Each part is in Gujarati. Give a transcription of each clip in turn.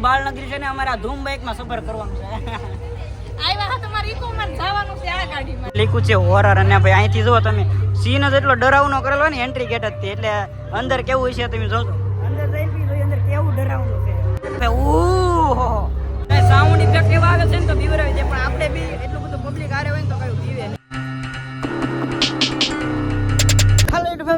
આખી બાળનગરી છે ને અમારા ધૂમ બાઇકમાં સફર કરવાનું છે. આવ્યા તમારે ઇકોમાં છે લીકું છે હોરર અને ભાઈ અહીંથી જુઓ તમે સીન જ એટલો ડરાવનો કરેલો હોય ને એન્ટ્રી ગેટ જ એટલે અંદર કેવું હોય છે તમે જોજો. અંદર જઈને અંદર કેવું ડરાવનું છે? ઓહો સાઉન્ડ ઇફેક્ટ એવા આવે છે ને તો બીવરાવી દે પણ આપણે બી એટલું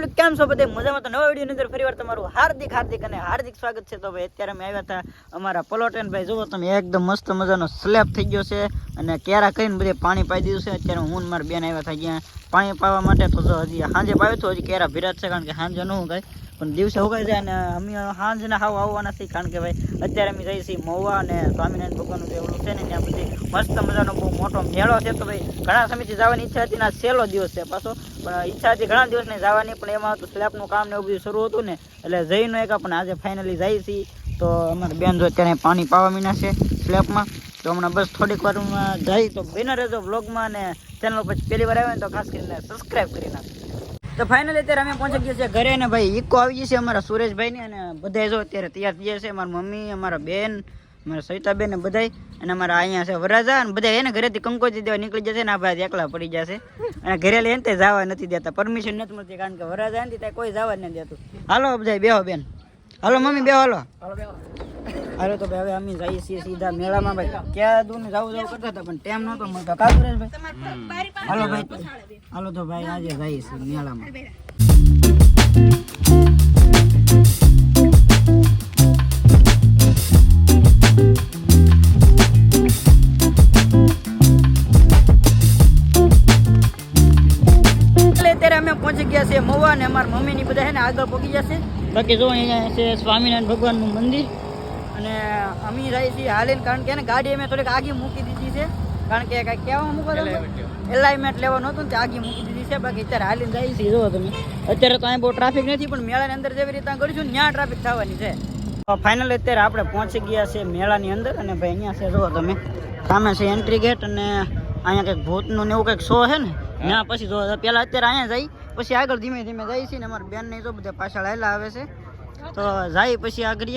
ફેમિલી કેમ છો બધે મજામાં? તો નવા વિડીયોની અંદર ફરીવાર તમારું હાર્દિક હાર્દિક અને હાર્દિક સ્વાગત છે. તો ભાઈ અત્યારે અમે આવ્યા હતા અમારા પલોટેન ભાઈ જુઓ તમે, એકદમ મસ્ત મજાનો સ્લેબ થઈ ગયો છે અને કેરા કરીને બધે પાણી પાઈ દીધું છે. અત્યારે હું મારા બેન આવ્યા હતા જ્યાં પાણી પાવા માટે. તો હજી સાંજે પાવ્યું તો હજી કેરા ભીરાજ છે, કારણ કે સાંજે ન ઉગાય પણ દિવસે ઉગાઈ જાય અને અમે સાંજના હાવ આવવાના છીએ, કારણ કે ભાઈ અત્યારે અમે જઈએ છીએ મહુવા અને સ્વામિનારાયણ ભગવાનનું જે ઓલું છે ને ત્યાં બધી મસ્ત મજાનો બહુ મોટો મેળો છે તો ભાઈ ઘણા સમયથી જવાની ઈચ્છા હતી ને છેલ્લો દિવસ છે પાછો. પણ ઈચ્છા હતી ઘણા દિવસની જવાની, પણ એમાં તો સ્લેબનું કામ ને એવું બધું શરૂ હતું ને, એટલે જઈને એક પણ આજે ફાઇનલી જઈએ છીએ. તો અમારે બેન જો અત્યારે પાણી પાવા મીના છે સ્લેબમાં, તો હમણાં બસ થોડીક વારમાં જઈ તો બેનર રહેજો વ્લોગમાં અને ચેનલ પછી પહેલી વાર આવે ને તો ખાસ કરીને સબસ્ક્રાઈબ કરી નાખજો. તો ફાઇનલી અત્યારે અમે પહોંચી ગયા છીએ ઘરે ને ભાઈ ઈકો આવી ગઈ છે અમારા સુરેશભાઈ ની અને બધા જો અત્યારે તૈયાર થઈ ગયા છે, મારા મમ્મી, અમારા બેન, અમારા સવિતાબેન ને બધાય. અને અમારા અહીંયા છે વરાજા અને બધા એને ઘરેથી કંકોજી દેવા નીકળી જશે ને આ ભાઈ એકલા પડી જશે અને ઘરે લઈને તે જવા નથી દેતા પરમિશન નથી મળતી કારણ કે વરાજા નથી ત્યાં કોઈ જવા નથી દેતું. હાલો બધા બેહો બેન. હાલો મમ્મી બેહો હાલો. હાલો તો ભાઈ, હવે અમે જઈએ છીએ સીધા મેળામાં ભાઈ. ક્યાં દૂર ને જવું જવું કરતા હતા, પણ ટાઈમ નહોતો મળતો કા ભાઈ. હાલો ભાઈ, હાલો તો ભાઈ, આજે જઈએ છીએ મેળામાં. અમે પહોંચી ગયા છે મહુવા અને અમારા મમ્મીની બધા છે ને આગળ પહોંચી જશે બાકી જો અહીંયા છે સ્વામિનારાયણ ભગવાનનું મંદિર. અમે જઈએ છીએ હાલીને કારણ કે ગાડી અમે થોડીક આગી મૂકી દીધી છે. કારણ કે કાંઈ કહેવા મૂકો એલાઇમેન્ટ લેવાનું હતું ને તે આગી મૂકી દીધી છે. બાકી અત્યારે હાલીને જઈએ છીએ જુઓ તમે. અત્યારે તો અહીં બહુ ટ્રાફિક નથી પણ મેળાની અંદર જેવી રીતે કરીશું ત્યાં ટ્રાફિક થવાની છે. ફાઇનલ અત્યારે આપણે પહોંચી ગયા છે મેળાની અંદર અને ભાઈ અહીંયા છે જુઓ તમે. સામે છે એન્ટ્રી ગેટ અને અહીંયા કંઈક ભૂતનું ને એવું કંઈક શો છે ને ત્યાં પછી જો પહેલાં અત્યારે અહીંયા જઈ પછી આગળ ધીમે ધીમે જાય છે ને અમારા બેન ને જો બધા પાછળ આવેલા આવે છે. તો જાય પછી આગળ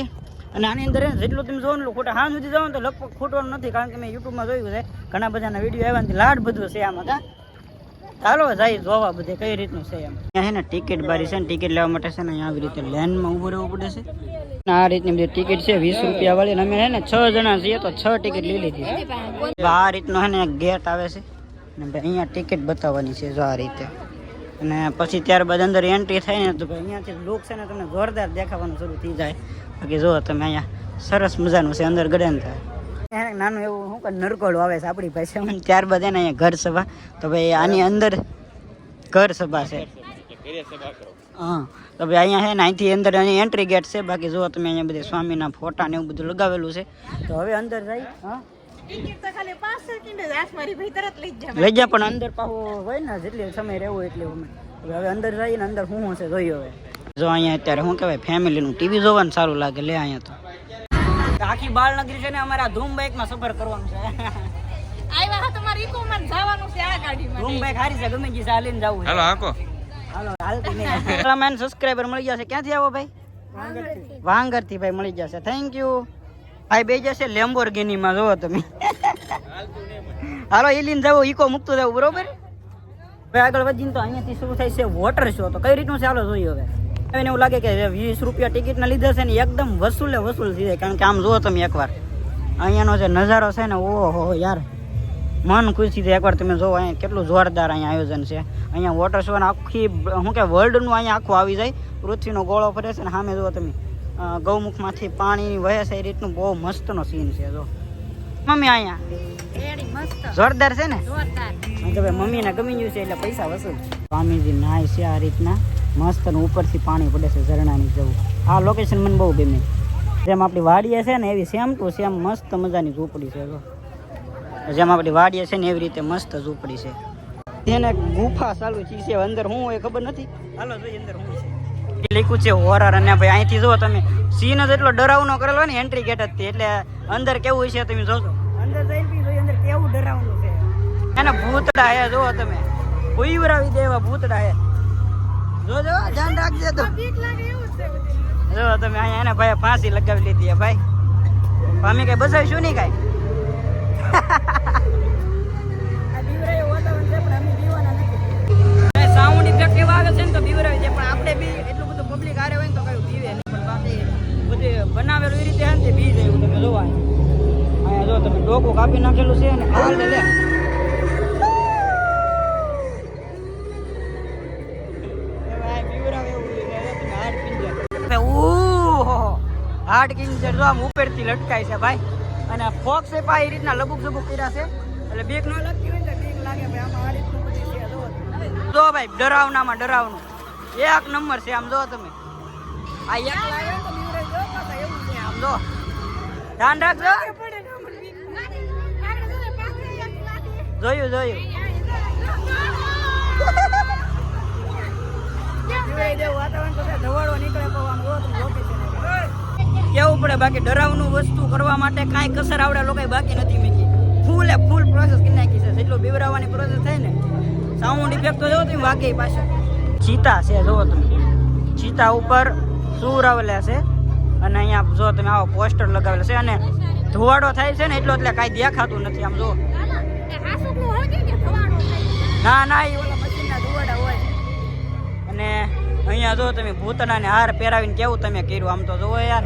અને આની અંદર હે જેટલું તમે જોવો ને ખોટા હાથ સુધી જાઓ ને તો લગભગ ખોટવાનું નથી, કારણ કે મેં યુટ્યુબમાં જોયું છે. ઘણા બધાના વીડિયો આવ્યા લાડ બધું છે આમાં કા ચાલો જાય જોવા બધે કઈ રીતનું છે એમ. અહીંયા છે ને ટિકિટ બારી છે ને, ટિકિટ લેવા માટે છે ને અહીંયા આવી રીતે લેનમાં ઊભું રહેવું પડે છે. આ રીતની બધી ટિકિટ છે, વીસ રૂપિયા વાળી અમે છે ને છ જણા છીએ તો છ ટિકિટ લઈ લીધી છે. આ રીતનો છે ને ગેટ આવે છે. ને અહીંયા ટિકિટ બતાવવાની છે જો આ રીતે. અને પછી ત્યારબાદ અંદર એન્ટ્રી થાય ને તો ભાઈ અહીંયાથી લુક છે ને તમને જોરદાર દેખાવાનું શરૂ થઈ જાય. બાકી જો તમે અહીંયા સરસ મજાનું છે અંદર ગડન થાય. નાનું એવું શું કે નરકોડ આવે છે આપણી ભાષામાં ત્યારબાદ એને અહીંયા ઘર સભા તો ભાઈ આની અંદર ઘર સભા છે. હા તો ભાઈ અહીંયા છે ને અહીંથી અંદર અહીંયા એન્ટ્રી ગેટ છે. બાકી જુઓ તમે અહીંયા બધે સ્વામીના ફોટા ને એવું બધું લગાવેલું છે. તો હવે અંદર જાય હા? લઈ જ પણ અંદર પાછું હોય ને જેટલી સમય રહેવું એટલે અમે. હવે હવે અંદર જઈને અંદર શું શું છે જોયું હવે. જો અહીંયા અત્યારે શું કહેવાય ફેમિલીનું ટીવી જોવાનું સારું લાગે લે અહીંયા તો. આખી બાળનગરી છે ને અમારા ધૂમ બાઇકમાં સફર કરવાનું છે. આવ્યા હા તમારે ઇકોમાં જવાનું છે આ ગાડીમાં. ધૂમ બાઇક હારી છે ગમે જે ચાલીને જવું હાલો આકો હાલો હાલતી નહીં. સબસ્ક્રાઇબર મળી જશે ક્યાંથી આવો ભાઈ? વાંગરથી. ભાઈ મળી જશે થેન્ક યુ ભાઈ બે જશે લેમ્બોર્ગિની માં જોવો તમે. હાલો એ લઈને જવું ઈકો મૂકતું જવું બરોબર? ભાઈ આગળ વધીને તો અહીંયાથી શરૂ થાય છે વોટર શો તો કઈ રીતનું ચાલો જોઈએ હવે. એને એવું લાગે કે વીસ રૂપિયા ટિકિટના લીધે છે ને, એકદમ વસૂલે વસૂલ થઈ જાય. કારણ કે આમ જુઓ તમે એકવાર. અહીંયાનો જે નજારો છે ને, ઓહો યાર. મન ખુશ થઈ જાય એકવાર તમે જોવો અહીંયા કેટલું જોરદાર અહીંયા આયોજન છે. અહીંયા વોટર શો ને આખી, શું કે વર્લ્ડનું અહીંયા આખું આવી જાય. પૃથ્વીનો ગોળો ફરે છે ને, સામે જુઓ તમે. ગૌમુખમાંથી પાણી વહે છે એ રીતનું બહુ મસ્તનો સીન છે જો. મમ્મી અહીંયા? જોરદાર છે ને? તો ભાઈ મમ્મીને ગમી ગયું છે એટલે પૈસા વસૂલ. સ્વામીજી નાય છે આ રીતના. મસ્ત ને ઉપરથી પાણી પડે છે ઝરણાની જેવું. આ લોકેશન મને બહુ ગમે. જેમ આપણી વાડીએ છે ને એવી સેમ ટુ સેમ મસ્ત મજાની ઝૂંપડી છે જો. જેમ આપણી વાડીએ છે ને એવી રીતે મસ્ત ઝૂંપડી છે. તેને ગુફા ચાલુ છે અંદર શું હોય ખબર નથી. હાલો જોઈએ અંદર હું છે. લીકું છે હોરર અને ભાઈ અહીંથી જુઓ તમે સીન જ એટલો ડરાવનો કરેલો ને એન્ટ્રી ગેટ જ એટલે અંદર કેવું છે તમે જોજો અંદર જઈને બી અંદર કેવું ડરાવનું છે. એના ભૂતડા હે જુઓ તમે. ઉઈવરાવી દેવા ભૂતડા હે. જો જો ધ્યાન રાખજે તો. બીક લાગે એવું છે જો તમે અહીંયા એને ભાઈ ફાંસી લગાવી લીધી હે ભાઈ. પામી કઈ બસાવીશું નહીં કાંઈ? સાઉન્ડ ઇફેક્ટ એવા આવે છે ને તો બીવરાવી દે પણ આપણે બી એટલું બધું હોય ને તો કયું પીવે બાકી બધું બનાવેલું એ રીતે હે બી જાય તમે જોવા. અહીંયા જો તમે ડોકું કાપી નાખેલું છે અને હાલ લે લે. કિંગ છે જો આમ ઉપરથી લટકાય છે ભાઈ. અને ફોક્સ એ રીતના લબુક સબુક કર્યા છે. એટલે બીક ન લાગતી હોય ને તો લાગે ભાઈ બધું છે જો ભાઈ, ડરાવનામાં ડરાવનું. એક નંબર છે, આમ જો તમે. આ એક લાગે તો બીવરાઈ જો પાછા એવું છે આમ જો. ધ્યાન રાખજો. જોયું જોયું. કેવું પડે બાકી ડરાવનું વસ્તુ કરવા માટે કાંઈ કસર આવડે લોકો બાકી નથી મીઠી ફૂલ એ ફૂલ પ્રોસેસ કરી નાખી છે. જેટલું બીવરાવવાની પ્રોસેસ થાય ને સાઉન્ડ ઇફેક્ટ તો જોવો તમે વાગે પાછળ ચીતા છે જોવો તમે. ચીતા ઉપર સૂર આવેલા છે. અને અહીંયા જો તમે આવો પોસ્ટર લગાવેલા છે અને ધુવાડો થાય છે ને એટલો એટલે કાંઈ દેખાતું નથી આમ જો. ના ના એ ઓલા મશીનના ધુવાડા હોય. અને અહીંયા જો તમે ભૂતનાને હાર પહેરાવીને કેવું તમે કર્યું? આમ તો જોવો યાર.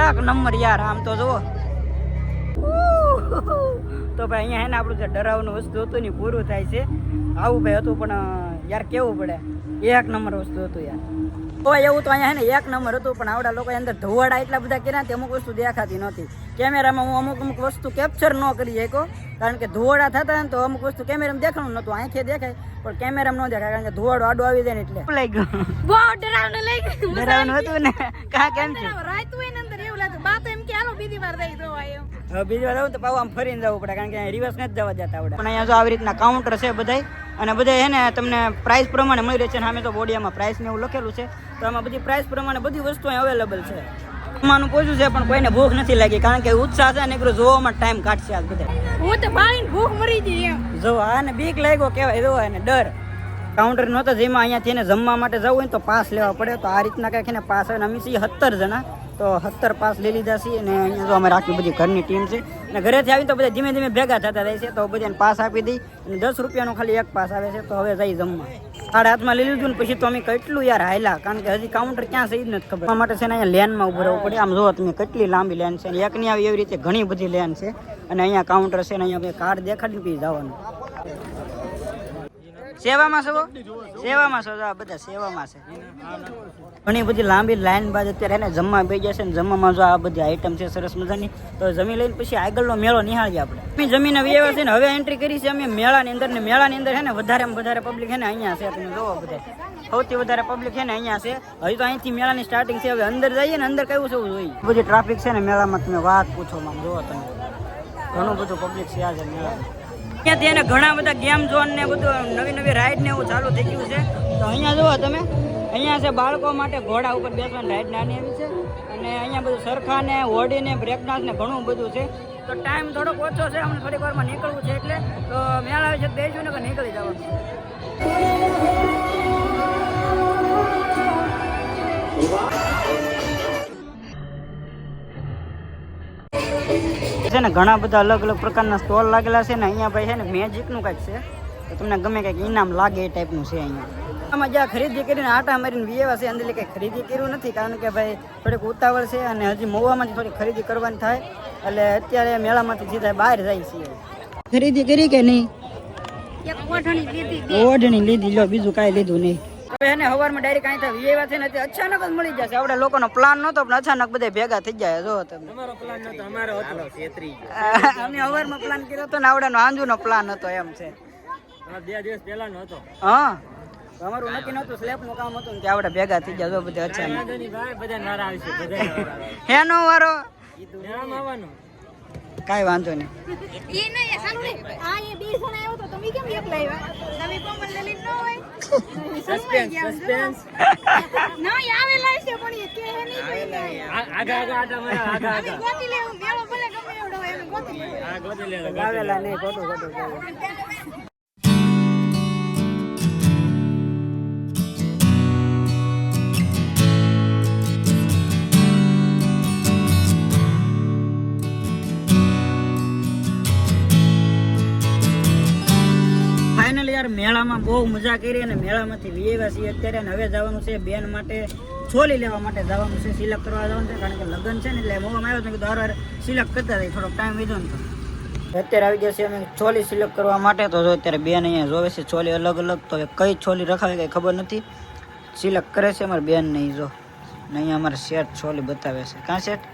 એક નંબર યાર, આમ તો જુઓ. તો ભાઈ, અહીંયા હે ને આપણું જે ડરાવનું વસ્તુ હતું ને પૂરું થાય છે. આવું ભાઈ હતું, પણ યાર કેવું પડે? એક નંબર વસ્તુ હતું યાર. તો એવું તો અહીંયા હે ને એક નંબર હતું પણ આવડા લોકો અંદર ધોવાડા એટલા બધા કર્યા તે અમુક વસ્તુ દેખાતી નહોતી. કેમેરામાં હું અમુક અમુક વસ્તુ કેપ્ચર ન કરી શકો કારણ કે ધોવાડા થતા ને તો અમુક વસ્તુ કેમેરામાં દેખાણું નહોતું આંખે દેખાય પણ કેમેરામાં ન દેખાય કારણ કે ધોવાડો આડો આવી જાય ને એટલે. લઈ ગયો? બહુ ડરાવને લઈ ગયું. ડરાવનું હતું ને? કા કેમ છે? રાત હોય ને અંદર એવું લાગે બા તો એમ કે હાલો બીજી વાર દઈ દો એમ હવે બીજી વાર આવું તો પાછું આમ ફરીને જવું પડે કારણ કે રિવર્સ નથી જવા જતા આવડે. પણ અહીંયા જો આવી રીતના કાઉન્ટર છે બધાય અને બધા હે ને તમને પ્રાઇસ પ્રમાણે મળી રહે છે અને સામે તો બોડિયામાં પ્રાઇસ ને એવું લખેલું છે તો આમાં બધી પ્રાઇસ પ્રમાણે બધી વસ્તુ અહીં અવેલેબલ છે. જમવાનું પૂછ્યું છે પણ કોઈને ભૂખ નથી લાગી કારણ કે ઉત્સાહ છે ને એક જોવામાં ટાઈમ કાઢશે આ બધા હું તો બાળીને ભૂખ મરી ગઈ એમ. જો આને બીક લાગ્યો કહેવાય જો ને ડર. કાઉન્ટર નહોતો જેમાં અહીંયાથી એને જમવા માટે જવું હોય તો પાસ લેવા પડે. તો આ રીતના કંઈક એને પાસ આવે અમે છીએ સત્તર જણા. તો સત્તર પાસ લઈ લીધા છીએ અને અહીંયા જો અમારે આખી બધી ઘરની ટીમ છે. અને ઘરેથી આવીને તો બધા ધીમે ધીમે ભેગા થતા જાય છે. તો બધાને પાસ આપી દઈ અને દસ રૂપિયાનો ખાલી એક પાસ આવે છે. તો હવે જઈ જમવા. સાડા હાથમાં લઈ લીધું ને પછી તો અમે કેટલું યાર હાયલા કારણ કે હજી કાઉન્ટર ક્યાં છે જ નથી ખબર. માટે છે ને અહીંયા લેનમાં ઉભું રહેવું પડે. આમ જો તમે કેટલી લાંબી લેન છે. એકની આવી એવી રીતે ઘણી બધી લેન છે. અને અહીંયા કાઉન્ટર છે ને અહીંયા કાર્ડ દેખાડીને પછી જવાનું. સેવામાં છો? સેવામાં છો? બધા સેવામાં છે. ઘણી બધી લાંબી લાઈન બાદ અત્યારે એને જમવા બે જશે ને જમવામાં જો આ બધી આઈટમ છે સરસ મજાની. તો જમી લઈને પછી આગળનો મેળો નિહાળીએ આપણે. અમે જમીને વ્યવહાર છે ને હવે એન્ટ્રી કરી છે અમે મેળાની અંદર ને મેળાની અંદર છે ને વધારે વધારે પબ્લિક છે ને અહીંયા છે. તમે જોવો બધા. સૌથી વધારે પબ્લિક છે ને અહીંયા છે. હજી તો અહીંથી મેળાની સ્ટાર્ટિંગ છે. હવે અંદર જઈએ ને અંદર કેવું એવું જોઈએ? બધી ટ્રાફિક છે ને મેળામાં તમે વાત પૂછો માં જોવો તમે. ઘણું બધું પબ્લિક છે આજે મેળામાં. ત્યાંથી એને ઘણા બધા ગેમ ઝોન ને બધું નવી નવી રાઈડ ને એવું ચાલુ થઈ ગયું છે. તો અહીંયા જુઓ તમે, અહીંયા છે બાળકો માટે ઘોડા ઉપર બેસવાની રાઈડ નાની એવી છે. અને અહીંયા બધું સરખા ને હોડી ને બ્રેકડાન્સ ને ઘણું બધું છે. તો ટાઈમ થોડોક ઓછો છે અમને થોડીક વારમાં નીકળવું છે એટલે. તો મેળા છે બેસું ને કે નીકળી જવાનું. છે ને ઘણા બધા અલગ અલગ પ્રકારના સ્ટોલ લાગેલા છે ને અહીંયા ભાઈ છે ને મેજિકનું કાંઈક છે. તો તમને ગમે કંઈક ઇનામ લાગે એ ટાઈપનું છે અહીંયા. આમાં જ્યાં ખરીદી કરીને આટા મારીને વિયેવા છે અંદર કંઈ ખરીદી કર્યું નથી કારણ કે ભાઈ થોડીક ઉતાવળ છે અને હજી મોવામાંથી થોડી ખરીદી કરવાની થાય. એટલે અત્યારે મેળામાંથી સીધા બહાર જાય છે ખરીદી કરી કે નહીં? એક ઓઢણી લીધી લો બીજું કાંઈ લીધું નહીં. હવે એને હવારમાં ડાયરેક્ટ અહીં થાય વિયેવા છે ને અચાનક જ મળી જશે. આપણે લોકોનો પ્લાન નહોતો પણ અચાનક બધા ભેગા થઈ જાય જો તમે. અમારો પ્લાન નતો અમારો હતો. છેતરી અમે હવારમાં પ્લાન કર્યો હતો ને આવડાનો આંજુનો પ્લાન હતો એમ છે. બે દિવસ પહેલાનો હતો. હા. અમારું નક્કી નહોતું સ્લેબનું કામ હતું ને તે ભેગા થઈ ગયા જો બધા અચાનક. ભાઈ બધા નારા આવશે બધા હેનો વારો? આવવાનું. કાંઈ વાંધો નહીં. એ નહીં સારું નહીં મેળામાં બહુ મજા કરી અને મેળામાંથી વિયેવા છીએ અત્યારે અને હવે જવાનું છે બેન માટે છોલી લેવા માટે જવાનું છે સિલેક્ટ કરવા જવાનું છે, કારણ કે લગ્ન છે ને એટલે મોવામાં આવ્યો તો કીધું વાર સિલેક્ટ કરતા રહી થોડોક ટાઈમ વીધો ને તો. અત્યારે આવી જશે અમે છોલી સિલેક્ટ કરવા માટે, તો જો અત્યારે બેન અહીંયા જોવે છે, છોલી અલગ અલગ, તો કઈ છોલી રખાવે કંઈ ખબર નથી. સિલેક્ટ કરે છે અમારે બેન નહીં જો. ને અહીંયા અમારે શેઠ છોલી બતાવે છે. કાં શેઠ?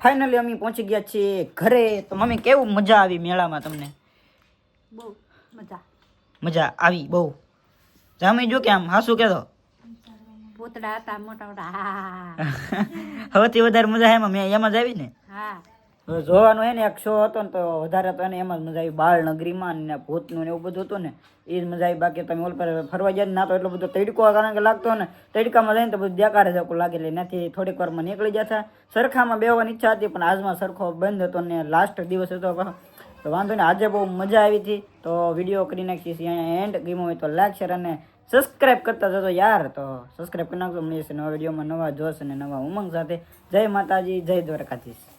ફાઇનલી અમે પહોંચી ગયા છીએ ઘરે. તો મમ્મી, કેવું મજા આવી મેળામાં તમને? બહુ. મજા. મજા આવી બહુ. જામી જો કે આમ હાસુ કે તો હતા મોટા મોટા. હા સૌથી વધારે મજા એમાં. મેં એમાં જ આવી ને. હા. જોવાનું હે ને એક શો હતો ને તો વધારે તો એને એમાં જ મજા આવી. બાળ નગરીમાં ને ભૂતનું ને એવું બધું હતું ને એ જ મજા આવી. બાકી તમે ઓલ પર ફરવા જાય ના તો એટલો બધો તડકો કારણ કે લાગતો ને તડકામાં જઈને તો બધું દેકારે જતું લાગે એટલે એનાથી થોડીક વારમાં નીકળી જતા. સરખામાં બેવાની ઈચ્છા હતી પણ આજમાં સરખો બંધ હતો ને લાસ્ટ દિવસ હતો. તો વાંધો ને આજે બહુ મજા આવી હતી. તો વીડિયો કરી નાખીએ અહીંયા એન્ડ ગીમો હોય તો લાઈક શેર અને સબસ્ક્રાઇબ કરતા જતો યાર. તો સબસ્ક્રાઇબ કરી નાખજો. મળીએ છીએ નવા વિડીયોમાં નવા જોશ અને નવા ઉમંગ સાથે. જય માતાજી, જય દ્વારકાધીશ.